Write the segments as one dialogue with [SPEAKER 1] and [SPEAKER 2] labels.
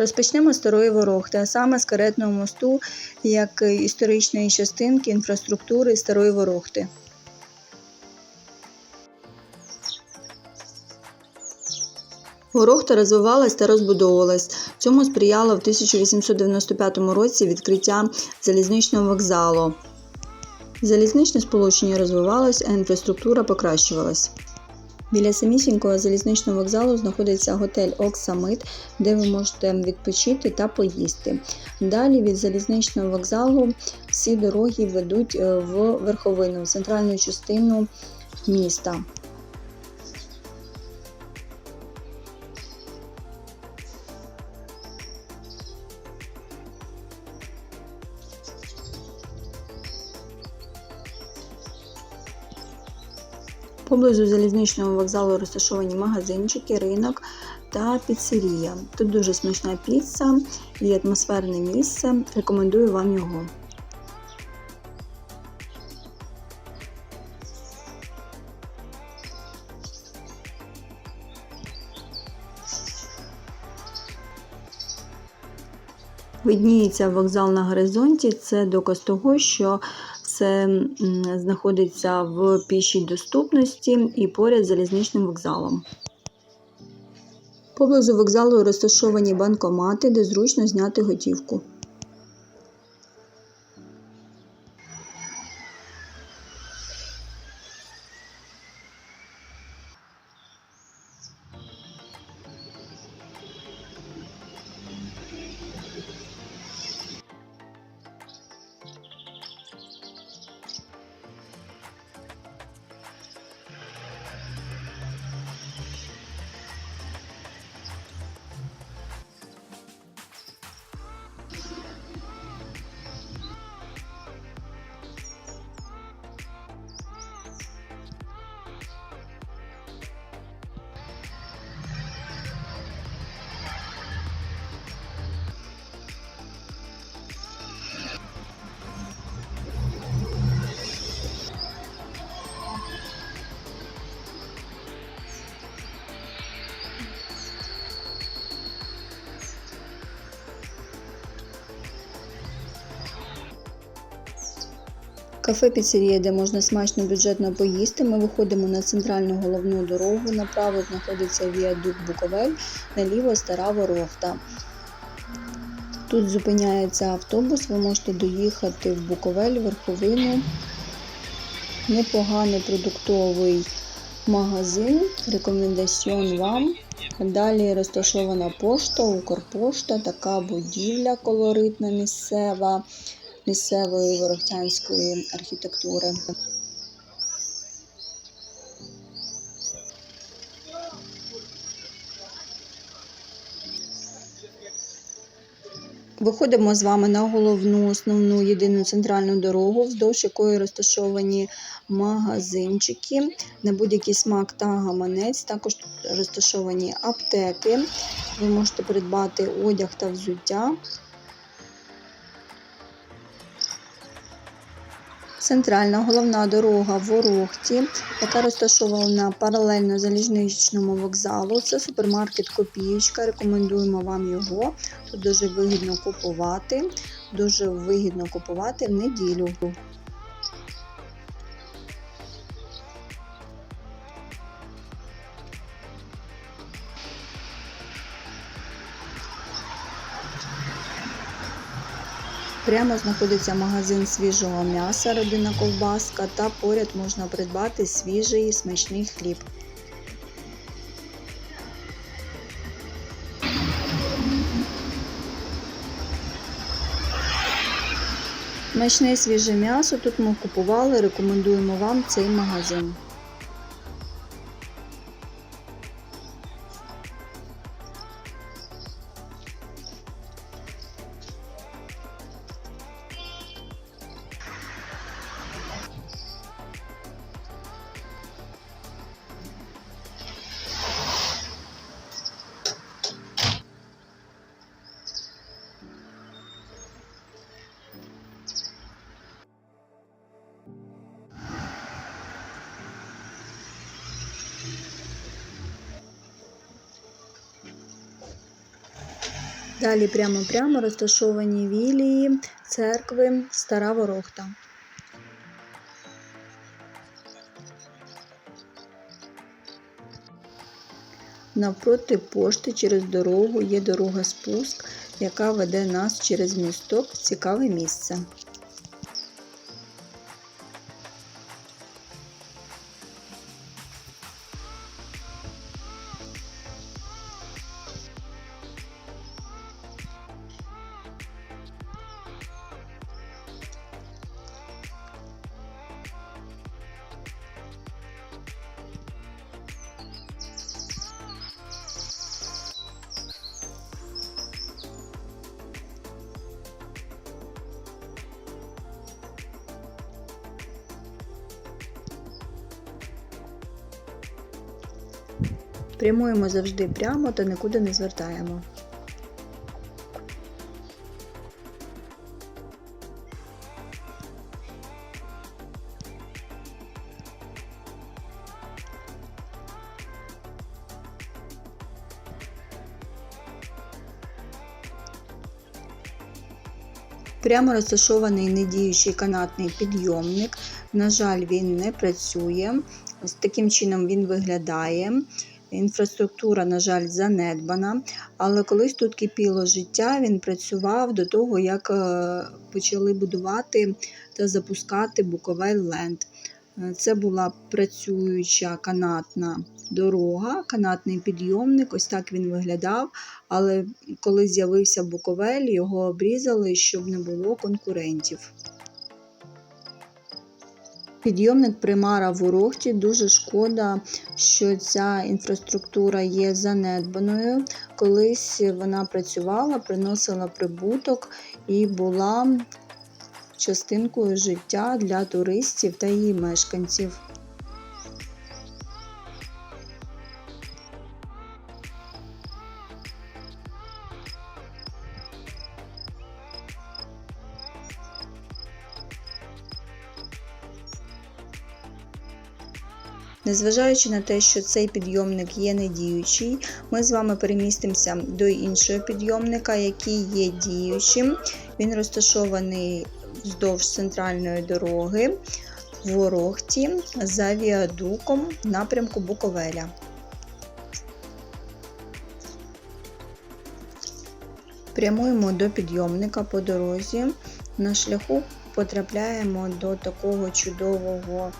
[SPEAKER 1] Розпочнемо з Старої Ворохти, а саме з каретного мосту, як історичної частинки інфраструктури Старої Ворохти. Ворохта розвивалась та розбудовувалась. Цьому сприяло в 1895 році відкриття залізничного вокзалу. Залізничне сполучення розвивалось, а інфраструктура покращувалась. Біля самісінького залізничного вокзалу знаходиться готель Оксамит, де ви можете відпочити та поїсти. Далі від залізничного вокзалу всі дороги ведуть е, в верховину, в центральну частину міста. Поблизу залізничного вокзалу розташовані магазинчики, ринок та піцерія. Тут дуже смачна піца і атмосферне місце. Рекомендую вам його. Видніється вокзал на горизонті. Це доказ того, що м, знаходиться в пішій доступності і поряд з залізничним вокзалом. Поблизу вокзалу розташовані банкомати, де зручно зняти готівку. Кафе піцерія, де можна смачно бюджетно поїсти. Ми виходимо на центральну головну дорогу. Направо знаходиться віадук Буковель, наліво стара ворохта. Тут зупиняється автобус, ви можете доїхати в Буковель, верховину. Непоганий продуктовий магазин. Рекомендаціон вам. Далі розташована пошта, Укрпошта, така будівля колоритна місцева місцевої ворохтянської архітектури. Виходимо з вами на головну основну єдину центральну дорогу, вздовж якої розташовані магазинчики на будь-який смак та гаманець. Також тут розташовані аптеки. Ви можете придбати одяг та взуття. Центральна головна дорога в Ворохті, яка розташована паралельно залізничному вокзалу. Це супермаркет Копієчка. Рекомендуємо вам його. Тут дуже вигідно купувати. Дуже вигідно купувати в неділю. Прямо знаходиться магазин свіжого м'яса, родина ковбаска, та поряд можна придбати свіжий смачний хліб. Смачне свіже м'ясо тут ми купували, рекомендуємо вам цей магазин. Далі прямо-прямо розташовані вілії, церкви, стара ворохта. Навпроти пошти через дорогу є дорога спуск, яка веде нас через місток в цікаве місце. Прямуємо завжди прямо та нікуди не звертаємо. Прямо розташований недіючий канатний підйомник. На жаль, він не працює. Ось таким чином він виглядає. Інфраструктура, на жаль, занедбана, але колись тут кипіло життя, він працював до того, як е, почали будувати та запускати Буковель Ленд. Е, Це була працююча канатна дорога, канатний підйомник, ось так він виглядав. Але коли з'явився Буковель, його обрізали, щоб не було конкурентів. Підйомник примара в Урохті. Дуже шкода, що ця інфраструктура є занедбаною. Колись вона працювала, приносила прибуток і була частинкою життя для туристів та її мешканців. Незважаючи на те, що цей підйомник є недіючий, ми з вами перемістимося до іншого підйомника, який є діючим. Він розташований вздовж центральної дороги в Ворохті за віадуком в напрямку Буковеля. Прямуємо до підйомника по дорозі. На шляху потрапляємо до такого чудового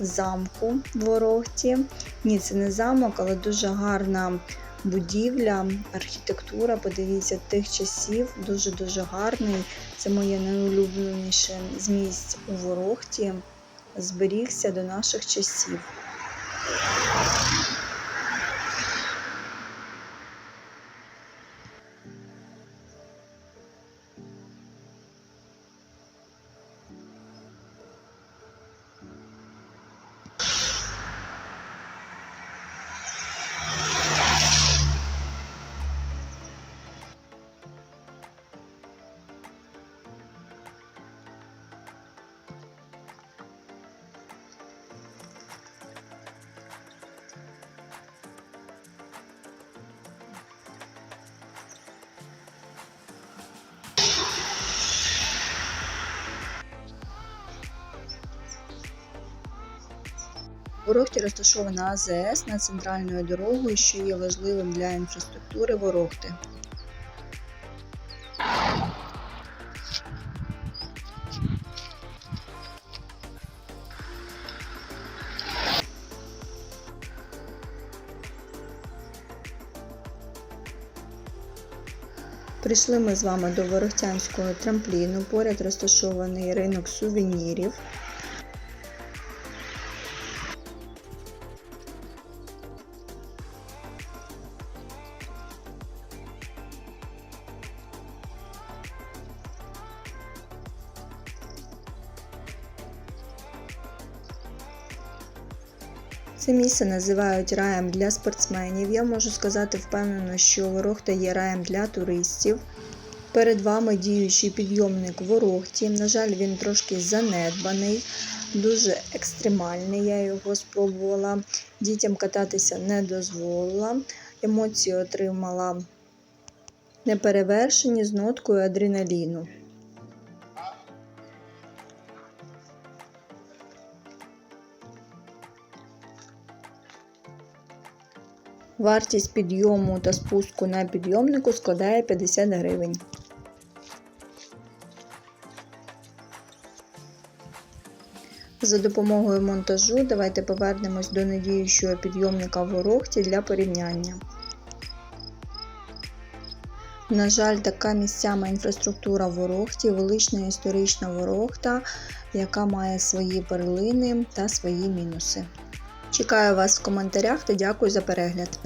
[SPEAKER 1] замку в Ворохті. Ні, це не замок, але дуже гарна будівля, архітектура. Подивіться тих часів, дуже-дуже гарний. Це моє найулюбленіше з місць у Ворохті. Зберігся до наших часів. Ворохті розташована АЗС над центральною дорогою, що є важливим для інфраструктури Ворохти. Прийшли ми з вами до Ворохтянського трампліну. Поряд розташований ринок сувенірів. Це місце називають раєм для спортсменів. Я можу сказати впевнено, що Ворохта є раєм для туристів. Перед вами діючий підйомник Ворохті. На жаль, він трошки занедбаний, дуже екстремальний. Я його спробувала. Дітям кататися не дозволила. Емоції отримала неперевершені з ноткою адреналіну. Вартість підйому та спуску на підйомнику складає 50 гривень. За допомогою монтажу давайте повернемось до недіючого підйомника в ворогті для порівняння. На жаль, така місцяма інфраструктура ворогті, велична історична ворогта, яка має свої перлини та свої мінуси. Чекаю вас в коментарях та дякую за перегляд.